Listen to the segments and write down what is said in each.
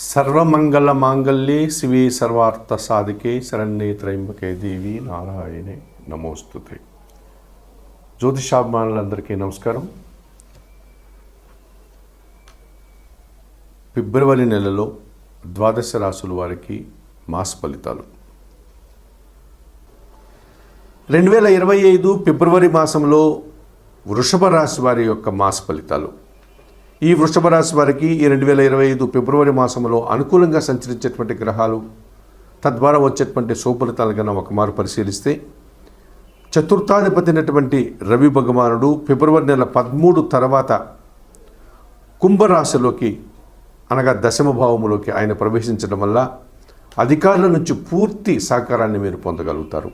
సర్వమంగళ మాంగళ్యే శివే సర్వార్థ సాధికే శరణ్యే త్రయంబకే దేవి నారాయణే నమోస్తుతే. జ్యోతిషాభిమానులందరికీ నమస్కారం. ఫిబ్రవరి నెలలో ద్వాదశ రాసుల వారికి మాస ఫలితాలు. రెండు వేల ఇరవై ఐదు ఫిబ్రవరి మాసంలో వృషభ రాశి వారి యొక్క మాస ఫలితాలు. ఈ వృషభ రాశి వారికి ఈ రెండు వేల ఇరవై ఐదు ఫిబ్రవరి మాసంలో అనుకూలంగా సంచరించేటువంటి గ్రహాలు తద్వారా వచ్చేటువంటి శుభఫలితాలు కన్నా ఒక మారు పరిశీలిస్తే చతుర్థాధిపతి అయినటువంటి రవి భగవానుడు ఫిబ్రవరి నెల పదమూడు తర్వాత కుంభరాశిలోకి అనగా దశమ భావములోకి ఆయన ప్రవేశించడం వల్ల అధికారుల నుంచి పూర్తి సహకారాన్ని మీరు పొందగలుగుతారు.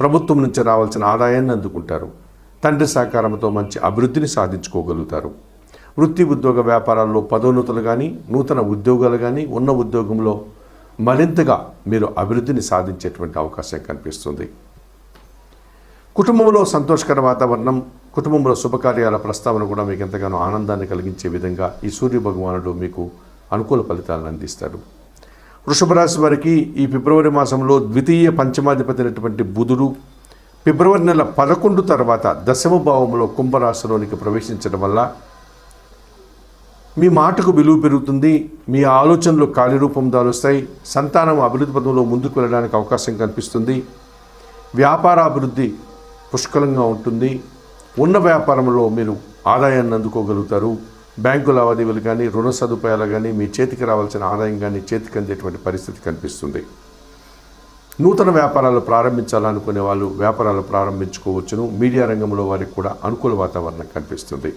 ప్రభుత్వం నుంచి రావాల్సిన ఆదాయాన్ని అందుకుంటారు. తండ్రి సహకారంతో మంచి అభివృద్ధిని సాధించుకోగలుగుతారు. వృత్తి ఉద్యోగ వ్యాపారాల్లో పదోన్నతులు కానీ నూతన ఉద్యోగాలు కానీ ఉన్న ఉద్యోగంలో మరింతగా మీరు అభివృద్ధిని సాధించేటువంటి అవకాశం కనిపిస్తుంది. కుటుంబంలో సంతోషకర వాతావరణం కుటుంబంలో శుభకార్యాల ప్రస్తావన కూడా మీకు ఎంతగానో ఆనందాన్ని కలిగించే విధంగా ఈ సూర్య భగవానుడు మీకు అనుకూల ఫలితాలను అందిస్తాడు. వృషభ రాశి వారికి ఈ ఫిబ్రవరి మాసంలో ద్వితీయ పంచమాధిపతి అయినటువంటి బుధుడు ఫిబ్రవరి నెల పదకొండు తర్వాత దశమ భావంలో కుంభరాశిలోనికి ప్రవేశించడం వల్ల మీ మాటకు విలువ పెరుగుతుంది మీ ఆలోచనలు కార్యరూపం దాలుస్తాయి సంతానం అభివృద్ధి పదంలో ముందుకు వెళ్ళడానికి అవకాశం కనిపిస్తుంది వ్యాపార అభివృద్ధి పుష్కలంగా ఉంటుంది ఉన్న వ్యాపారంలో మీరు ఆదాయాన్ని అందుకోగలుగుతారు బ్యాంకు లావాదేవీలు కానీ రుణ సదుపాయాలు కానీ మీ చేతికి రావాల్సిన ఆదాయం కానీ చేతికి అందేటువంటి పరిస్థితి కనిపిస్తుంది. నూతన వ్యాపారాలు ప్రారంభించాలనుకునే వాళ్ళు వ్యాపారాలు ప్రారంభించుకోవచ్చును మీడియా రంగంలో వారికి కూడా అనుకూల వాతావరణం కనిపిస్తుంది.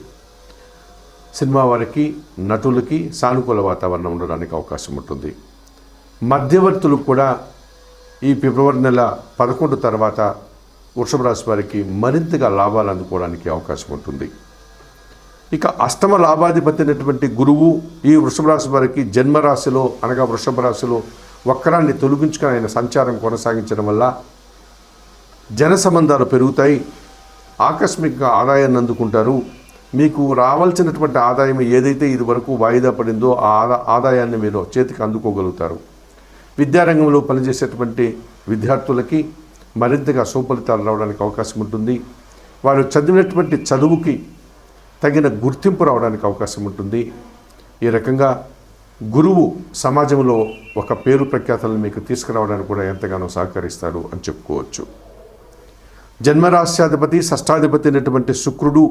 సినిమా వారికి నటులకి సానుకూల వాతావరణం ఉండడానికి అవకాశం ఉంటుంది. మధ్యవర్తులు కూడా ఈ ఫిబ్రవరి నెల పదకొండు తర్వాత వృషభ రాశి వారికి మరింతగా లాభాలు అందుకోవడానికి అవకాశం ఉంటుంది. ఇక అష్టమ లాభాధిపతి అయినటువంటి గురువు ఈ వృషభ రాశి వారికి జన్మరాశిలో అనగా వృషభ రాశిలో వక్రాన్ని తొలగించుకుని ఆయన సంచారం కొనసాగించడం వల్ల జన సంబంధాలు పెరుగుతాయి. ఆకస్మికంగా ఆదాయాన్ని అందుకుంటారు. మీకు రావాల్సినటువంటి ఆదాయం ఏదైతే ఇది వరకు వాయిదా పడిందో ఆ ఆదా ఆదాయాన్ని మీరు చేతికి అందుకోగలుగుతారు. విద్యారంగంలో పనిచేసేటువంటి విద్యార్థులకి మరింతగా సుఫలితాలు రావడానికి అవకాశం ఉంటుంది. వారు చదివినటువంటి చదువుకి తగిన గుర్తింపు రావడానికి అవకాశం ఉంటుంది. ఈ రకంగా గురువు సమాజంలో ఒక పేరు ప్రఖ్యాతలను మీకు తీసుకురావడానికి కూడా ఎంతగానో సహకరిస్తారు అని చెప్పుకోవచ్చు. జన్మరాశ్యాధిపతి షష్టాధిపతి అయినటువంటి శుక్రుడు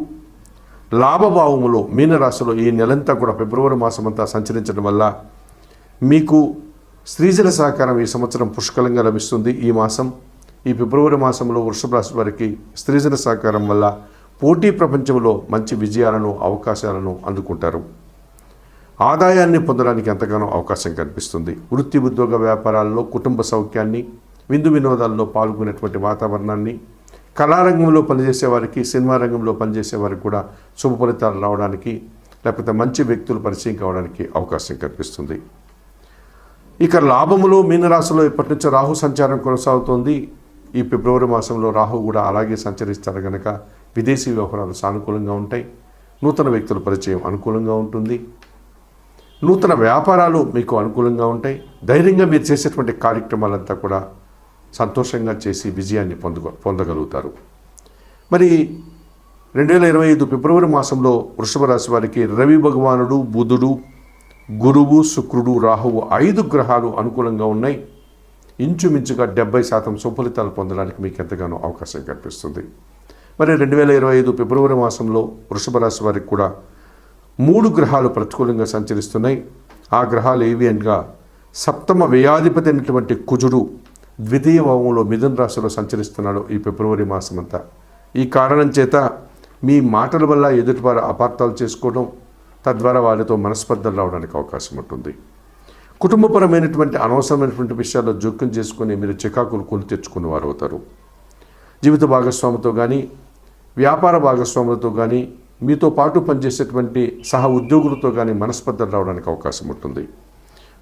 లాభభావములో మీనరాశిలో ఈ నెలంతా కూడా ఫిబ్రవరి మాసం అంతా సంచరించడం వల్ల మీకు స్త్రీజల సహకారం ఈ సంవత్సరం పుష్కలంగా లభిస్తుంది. ఈ మాసం ఈ ఫిబ్రవరి మాసంలో వృషభ రాశి వారికి స్త్రీజన సహకారం వల్ల పోటీ ప్రపంచంలో మంచి విజయాలను అవకాశాలను అందుకుంటారు. ఆదాయాన్ని పొందడానికి ఎంతగానో అవకాశం కనిపిస్తుంది వృత్తి ఉద్యోగ వ్యాపారాల్లో కుటుంబ సౌఖ్యాన్ని విందు వినోదాల్లో పాల్గొనేటువంటి వాతావరణాన్ని కళారంగంలో పనిచేసే వారికి సినిమా రంగంలో పనిచేసే వారికి కూడా శుభ ఫలితాలు రావడానికి లేకపోతే మంచి వ్యక్తులు పరిచయం కావడానికి అవకాశం కనిపిస్తుంది ఇక లాభములో మీనరాశిలో ఇప్పటి నుంచి రాహు సంచారం కొనసాగుతోంది. ఈ ఫిబ్రవరి మాసంలో రాహు కూడా అలాగే సంచరిస్తారు కనుక విదేశీ వ్యవహారాలు సానుకూలంగా ఉంటాయి. నూతన వ్యక్తుల పరిచయం అనుకూలంగా ఉంటుంది. నూతన వ్యాపారాలు మీకు అనుకూలంగా ఉంటాయి. ధైర్యంగా మీరు చేసేటువంటి కార్యక్రమాలంతా కూడా సంతోషంగా చేసి విజయాన్ని పొందు పొందగలుగుతారు. మరి రెండు వేల ఇరవై ఐదు ఫిబ్రవరి మాసంలో వృషభ రాశి వారికి రవి భగవానుడు బుధుడు గురువు శుక్రుడు రాహువు ఐదు గ్రహాలు అనుకూలంగా ఉన్నాయి. ఇంచుమించుగా డెబ్బై శాతం సుఫలితాలు పొందడానికి మీకు ఎంతగానో అవకాశం కనిపిస్తుంది. మరి రెండు వేల ఇరవై ఐదు ఫిబ్రవరి మాసంలో వృషభ రాశి వారికి కూడా మూడు గ్రహాలు ప్రతికూలంగా సంచరిస్తున్నాయి. ఆ గ్రహాలు ఏవి అనగా సప్తమ వ్యయాధిపతి అయినటువంటి కుజుడు ద్వితీయ భావంలో మిథున రాశిలో సంచరిస్తున్నాడు ఈ ఫిబ్రవరి మాసం అంతా ఈ కారణం చేత మీ మాటల వల్ల ఎదుటివారు అపార్థాలు చేసుకోవడం తద్వారా వారితో మనస్పర్ధలు రావడానికి అవకాశం ఉంటుంది. కుటుంబపరమైనటువంటి అనవసరమైనటువంటి విషయాల్లో జోక్యం చేసుకుని మీరు చికాకులు కొని తెచ్చుకున్న వారు అవుతారు. జీవిత భాగస్వామితో కానీ వ్యాపార భాగస్వాములతో కానీ మీతో పాటు పనిచేసేటువంటి సహ ఉద్యోగులతో కానీ మనస్పర్ధలు రావడానికి అవకాశం ఉంటుంది.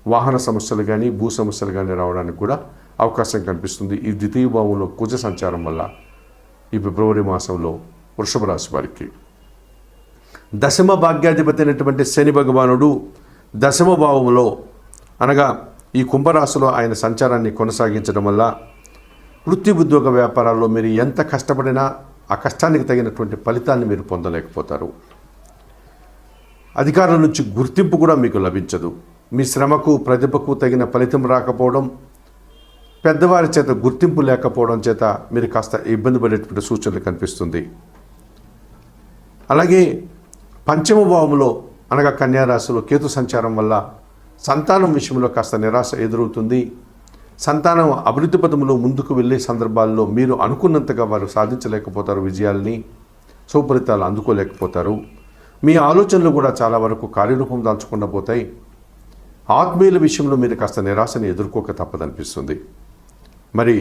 వాహన సమస్యలు కానీ భూ సమస్యలు కానీ రావడానికి కూడా అవకాశం కనిపిస్తుంది ఈ ద్వితీయ భావంలో కుజ సంచారం వల్ల ఈ ఫిబ్రవరి మాసంలో వృషభ రాశి వారికి. దశమ భాగ్యాధిపతి అయినటువంటి శని భగవానుడు దశమ భావంలో అనగా ఈ కుంభరాశిలో ఆయన సంచారాన్ని కొనసాగించడం వల్ల వృత్తి ఉద్యోగ వ్యాపారాల్లో మీరు ఎంత కష్టపడినా ఆ కష్టానికి తగినటువంటి ఫలితాన్ని మీరు పొందలేకపోతారు. అధికారుల నుంచి గుర్తింపు కూడా మీకు లభించదు. మీ శ్రమకు ప్రతిభకు తగిన ఫలితం రాకపోవడం పెద్దవారి చేత గుర్తింపు లేకపోవడం చేత మీరు కాస్త ఇబ్బంది పడేటువంటి సూచనలు కనిపిస్తుంది. అలాగే పంచమ భావంలో అనగా కన్యారాశిలో కేతు సంచారం వల్ల సంతానం విషయంలో కాస్త నిరాశ ఎదురవుతుంది. సంతానం అభివృద్ధి పథంలో ముందుకు వెళ్ళే సందర్భాల్లో మీరు అనుకున్నంతగా వారు సాధించలేకపోతారు విజయాల్ని సుఫలితాలు అందుకోలేకపోతారు. మీ ఆలోచనలు కూడా చాలా వరకు కార్యరూపం దాల్చకుండా పోతాయి. ఆత్మీయుల విషయంలో మీరు కాస్త నిరాశని ఎదుర్కోక తప్పదనిపిస్తుంది. మరి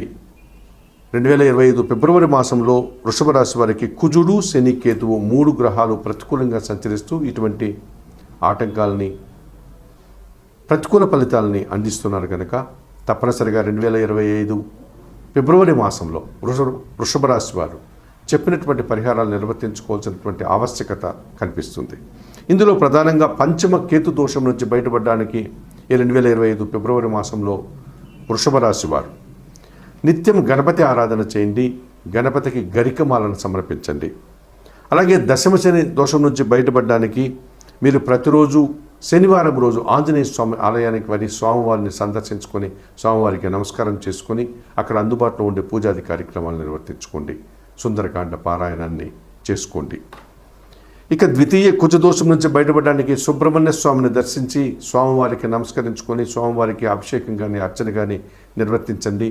రెండు వేల ఇరవై ఐదు ఫిబ్రవరి మాసంలో వృషభ రాశి వారికి కుజుడు శని కేతువు మూడు గ్రహాలు ప్రతికూలంగా సంచరిస్తూ ఇటువంటి ఆటంకాలని ప్రతికూల ఫలితాలని అందిస్తున్నారు కనుక తప్పనిసరిగా రెండు వేల ఇరవై ఐదు ఫిబ్రవరి మాసంలో వృషభ వృషభ రాశి వారు చెప్పినటువంటి పరిహారాలు నిర్వర్తించుకోవాల్సినటువంటి ఆవశ్యకత కనిపిస్తుంది. ఇందులో ప్రధానంగా పంచమ కేతు దోషం నుంచి బయటపడడానికి ఈ రెండు వేల ఇరవై ఐదు ఫిబ్రవరి మాసంలో వృషభ రాశి వారు నిత్యం గణపతి ఆరాధన చేయండి గణపతికి గరికమాలను సమర్పించండి. అలాగే దశమ శని దోషం నుంచి బయటపడడానికి మీరు ప్రతిరోజు శనివారం రోజు ఆంజనేయ స్వామి ఆలయానికి వెళ్ళి స్వామివారిని సందర్శించుకొని స్వామివారికి నమస్కారం చేసుకొని అక్కడ అందుబాటులో ఉండే పూజాది కార్యక్రమాలు నిర్వర్తించుకోండి. సుందరకాండ పారాయణాన్ని చేసుకోండి. ఇక ద్వితీయ కుజదోషం నుంచి బయటపడడానికి సుబ్రహ్మణ్య స్వామిని దర్శించి స్వామివారికి నమస్కరించుకొని స్వామివారికి అభిషేకం కానీ అర్చన కానీ నిర్వర్తించండి.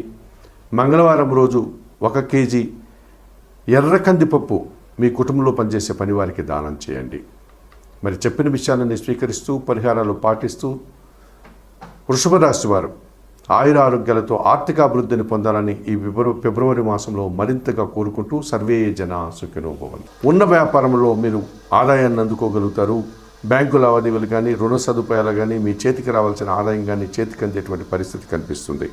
మంగళవారం రోజు ఒక కేజీ ఎర్ర కందిపప్పు మీ కుటుంబంలో పనిచేసే పనివారికి దానం చేయండి. మరి చెప్పిన విషయాలన్నీ స్వీకరిస్తూ పరిహారాలు పాటిస్తూ వృషభ రాశి వారు ఆయుర ఆరోగ్యాలతో ఆర్థిక అభివృద్ధిని పొందాలని ఈ ఫిబ్రవరి ఫిబ్రవరి మాసంలో మరింతగా కోరుకుంటూ సర్వే జన సుఖినో ఉన్న వ్యాపారంలో మీరు ఆదాయాన్ని అందుకోగలుగుతారు. బ్యాంకు లావాదేవీలు కానీ రుణ సదుపాయాలు కానీ మీ చేతికి రావాల్సిన ఆదాయం కానీ చేతికి అందేటువంటి పరిస్థితి కనిపిస్తుంది.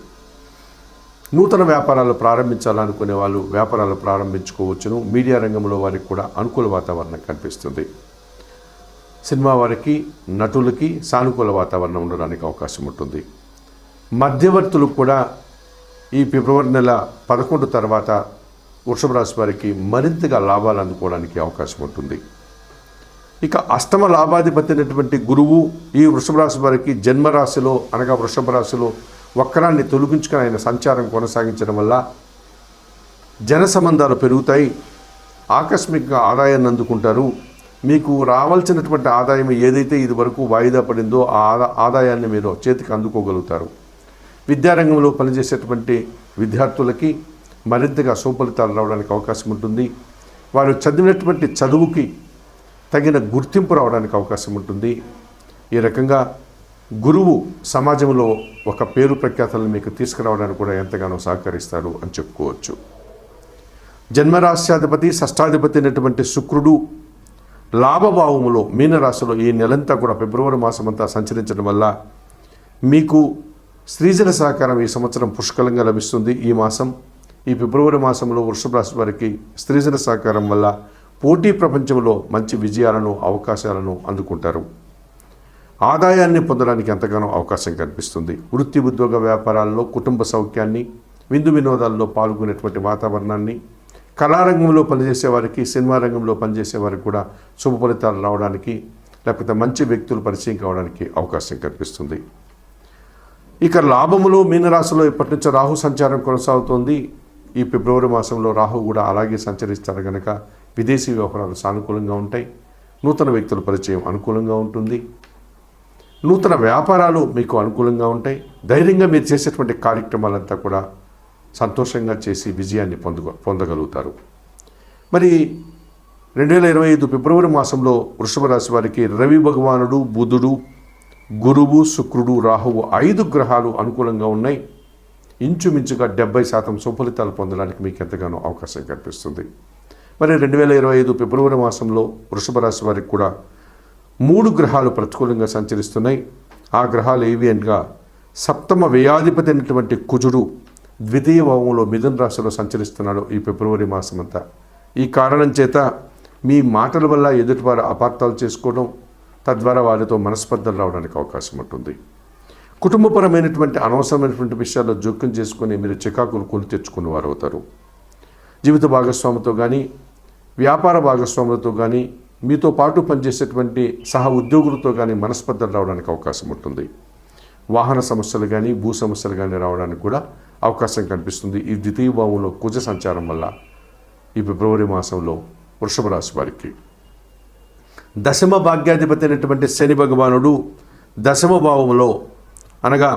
నూతన వ్యాపారాలు ప్రారంభించాలనుకునే వాళ్ళు వ్యాపారాలు ప్రారంభించుకోవచ్చును. మీడియా రంగంలో వారికి కూడా అనుకూల వాతావరణం కనిపిస్తుంది. సినిమా వారికి నటులకి సానుకూల వాతావరణం ఉండడానికి అవకాశం ఉంటుంది. మధ్యవర్తులు కూడా ఈ ఫిబ్రవరి నెల పదకొండు తర్వాత వృషభ రాశి వారికి మరింతగా లాభాలు అందుకోవడానికి అవకాశం ఉంటుంది. ఇక అష్టమ లాభాధిపతి అయినటువంటి గురువు ఈ వృషభ రాశి వారికి జన్మరాశిలో అనగా వృషభ రాశిలో వక్రాన్ని తొలగించుకుని ఆయన సంచారం కొనసాగించడం వల్ల జన సంబంధాలు పెరుగుతాయి. ఆకస్మికంగా ఆదాయాన్ని అందుకుంటారు. మీకు రావాల్సినటువంటి ఆదాయం ఏదైతే ఇది వరకు వాయిదా పడిందో ఆ ఆదా ఆదాయాన్ని మీరు చేతికి అందుకోగలుగుతారు. విద్యారంగంలో పనిచేసేటువంటి విద్యార్థులకి మరింతగా సుఫలితాలు రావడానికి అవకాశం ఉంటుంది. వారు చదివినటువంటి చదువుకి తగిన గుర్తింపు రావడానికి అవకాశం ఉంటుంది. ఈ రకంగా గురువు సమాజంలో ఒక పేరు ప్రఖ్యాతలను మీకు తీసుకురావడానికి కూడా ఎంతగానో సహకరిస్తారు అని చెప్పుకోవచ్చు. జన్మరాశ్యాధిపతి షష్టాధిపతి అయినటువంటి శుక్రుడు లాభభావములో మీనరాశిలో ఈ నెలంతా కూడా ఫిబ్రవరి మాసం అంతా సంచరించడం వల్ల మీకు స్త్రీజన సహకారం ఈ సంవత్సరం పుష్కలంగా లభిస్తుంది. ఈ మాసం ఈ ఫిబ్రవరి మాసంలో వృషభ రాశి వారికి స్త్రీజన సహకారం వల్ల పోటీ ప్రపంచంలో మంచి విజయాలను అవకాశాలను అందుకుంటారు. ఆదాయాన్ని పొందడానికి ఎంతగానో అవకాశం కనిపిస్తుంది వృత్తి ఉద్యోగ వ్యాపారాల్లో కుటుంబ సౌఖ్యాన్ని విందు వినోదాల్లో పాల్గొనేటువంటి వాతావరణాన్ని కళారంగంలో పనిచేసే వారికి సినిమా రంగంలో పనిచేసే వారికి కూడా శుభ ఫలితాలు రావడానికి లేకపోతే మంచి వ్యక్తులు పరిచయం కావడానికి అవకాశం కనిపిస్తుంది ఇక లాభములో మీనరాశిలో ఇప్పటి నుంచో రాహు సంచారం కొనసాగుతోంది. ఈ ఫిబ్రవరి మాసంలో రాహు కూడా అలాగే సంచరిస్తారు కనుక విదేశీ వ్యవహారాలు సానుకూలంగా ఉంటాయి. నూతన వ్యక్తుల పరిచయం అనుకూలంగా ఉంటుంది. నూతన వ్యాపారాలు మీకు అనుకూలంగా ఉంటాయి. ధైర్యంగా మీరు చేసేటువంటి కార్యక్రమాలంతా కూడా సంతోషంగా చేసి విజయాన్ని పొందు పొందగలుగుతారు. మరి రెండు వేల ఇరవై ఐదు ఫిబ్రవరి మాసంలో వృషభ రాశి వారికి రవి భగవానుడు బుధుడు గురువు శుక్రుడు రాహువు ఐదు గ్రహాలు అనుకూలంగా ఉన్నాయి. ఇంచుమించుగా డెబ్బై శాతం సుఫలితాలు పొందడానికి మీకు ఎంతగానో అవకాశం కనిపిస్తుంది. మరి రెండు వేల ఇరవై ఐదు ఫిబ్రవరి మాసంలో వృషభ రాశి వారికి కూడా మూడు గ్రహాలు ప్రతికూలంగా సంచరిస్తున్నాయి. ఆ గ్రహాలు ఏవి అనగా సప్తమ వ్యయాధిపతి అయినటువంటి కుజుడు ద్వితీయ భావంలో మిథున రాశిలో సంచరిస్తున్నాడు ఈ ఫిబ్రవరి మాసం అంతా ఈ కారణం చేత మీ మాటల వల్ల ఎదుటివారు అపార్థాలు చేసుకోవడం తద్వారా వారితో మనస్పర్ధలు రావడానికి అవకాశం ఉంటుంది. కుటుంబపరమైనటువంటి అనవసరమైనటువంటి విషయాల్లో జోక్యం చేసుకుని మీరు చికాకులు కొని తెచ్చుకున్న వారు అవుతారు. జీవిత భాగస్వామితో కానీ వ్యాపార భాగస్వాములతో కానీ మీతో పాటు పనిచేసేటువంటి సహ ఉద్యోగులతో కానీ మనస్పర్ధలు రావడానికి అవకాశం ఉంటుంది. వాహన సమస్యలు కానీ భూ సమస్యలు కానీ రావడానికి కూడా అవకాశం కనిపిస్తుంది. ఈ ద్వితీయ భావంలో కుజ సంచారం వల్ల ఈ ఫిబ్రవరి మాసంలో వృషభ రాశి వారికి. దశమ భాగ్యాధిపతి అయినటువంటి శని భగవానుడు దశమ భావంలో అనగా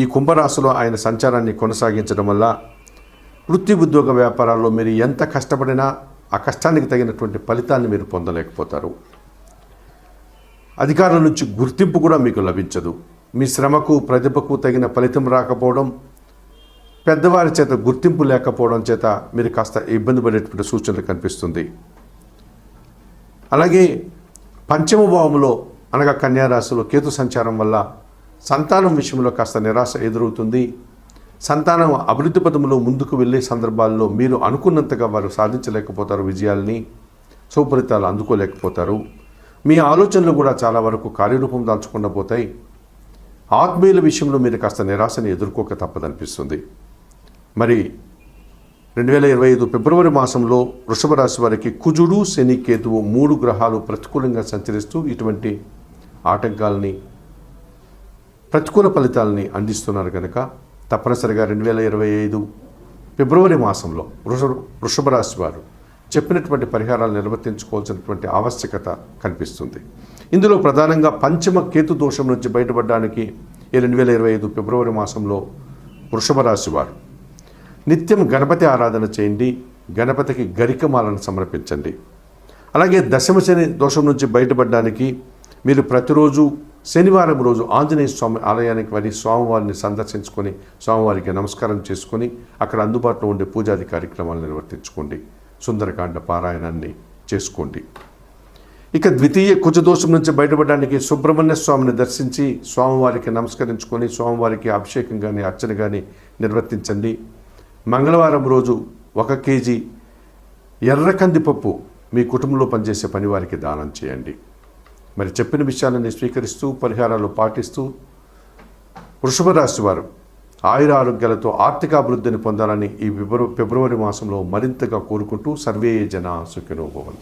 ఈ కుంభరాశిలో ఆయన సంచారాన్ని కొనసాగించడం వల్ల వృత్తి ఉద్యోగ వ్యాపారాల్లో మీరు ఎంత కష్టపడినా కష్టానికి తగినటువంటి ఫలితాన్ని మీరు పొందలేకపోతారు. అధికారుల నుంచి గుర్తింపు కూడా మీకు లభించదు. మీ శ్రమకు ప్రతిభకు తగిన ఫలితం రాకపోవడం పెద్దవారి చేత గుర్తింపు లేకపోవడం చేత మీరు కాస్త ఇబ్బంది పడేటువంటి సూచనలు కనిపిస్తుంది. అలాగే పంచమ భావంలో అనగా కన్యారాశిలో కేతు సంచారం వల్ల సంతానం విషయంలో కాస్త నిరాశ ఎదురవుతుంది. సంతానం అభివృద్ధి పదములో ముందుకు వెళ్ళే సందర్భాల్లో మీరు అనుకున్నంతగా వారు సాధించలేకపోతారు విజయాల్ని సుఫలితాలు అందుకోలేకపోతారు. మీ ఆలోచనలు కూడా చాలా వరకు కార్యరూపం దాల్చకుండా పోతాయి. ఆత్మీయుల విషయంలో మీరు కాస్త నిరాశని ఎదుర్కోక తప్పదనిపిస్తుంది. మరి రెండు వేల ఇరవై ఐదు ఫిబ్రవరి మాసంలో వృషభ రాశి వారికి కుజుడు శని కేతువు మూడు గ్రహాలు ప్రతికూలంగా సంచరిస్తూ ఇటువంటి ఆటంకాలని ప్రతికూల ఫలితాలని అందిస్తున్నారు కనుక తప్పనిసరిగా రెండు వేల ఇరవై ఐదు ఫిబ్రవరి మాసంలో వృష వృషభ రాశి వారు చెప్పినటువంటి పరిహారాలు నిర్వర్తించుకోవాల్సినటువంటి ఆవశ్యకత కనిపిస్తుంది. ఇందులో ప్రధానంగా పంచమ కేతు దోషం నుంచి బయటపడడానికి ఈ రెండు వేల ఇరవై ఐదు ఫిబ్రవరి మాసంలో వృషభ రాశి వారు నిత్యం గణపతి ఆరాధన చేయండి గణపతికి గరికమాలను సమర్పించండి. అలాగే దశమ శని దోషం నుంచి బయటపడడానికి మీరు ప్రతిరోజు శనివారం రోజు ఆంజనేయ స్వామి ఆలయానికి వెళ్ళి స్వామివారిని సందర్శించుకొని స్వామివారికి నమస్కారం చేసుకొని అక్కడ అందుబాటులో ఉండే పూజాది కార్యక్రమాలు నిర్వర్తించుకోండి. సుందరకాండ పారాయణాన్ని చేసుకోండి. ఇక ద్వితీయ కుజదోషం నుంచి బయటపడడానికి సుబ్రహ్మణ్య స్వామిని దర్శించి స్వామివారికి నమస్కరించుకొని స్వామివారికి అభిషేకం కానీ అర్చన కానీ నిర్వర్తించండి. మంగళవారం రోజు ఒక కేజీ ఎర్ర కందిపప్పు మీ కుటుంబంలో పనిచేసే పనివారికి దానం చేయండి. మరి చెప్పిన విషయాలని స్వీకరిస్తూ పరిహారాలు పాటిస్తూ వృషభ రాశి వారు ఆయుర ఆరోగ్యాలతో ఆర్థిక అభివృద్ధిని పొందాలని ఈ ఫిబ్రవరి మాసంలో మరింతగా కోరుకుంటూ సర్వే జన సుఖినోభవన్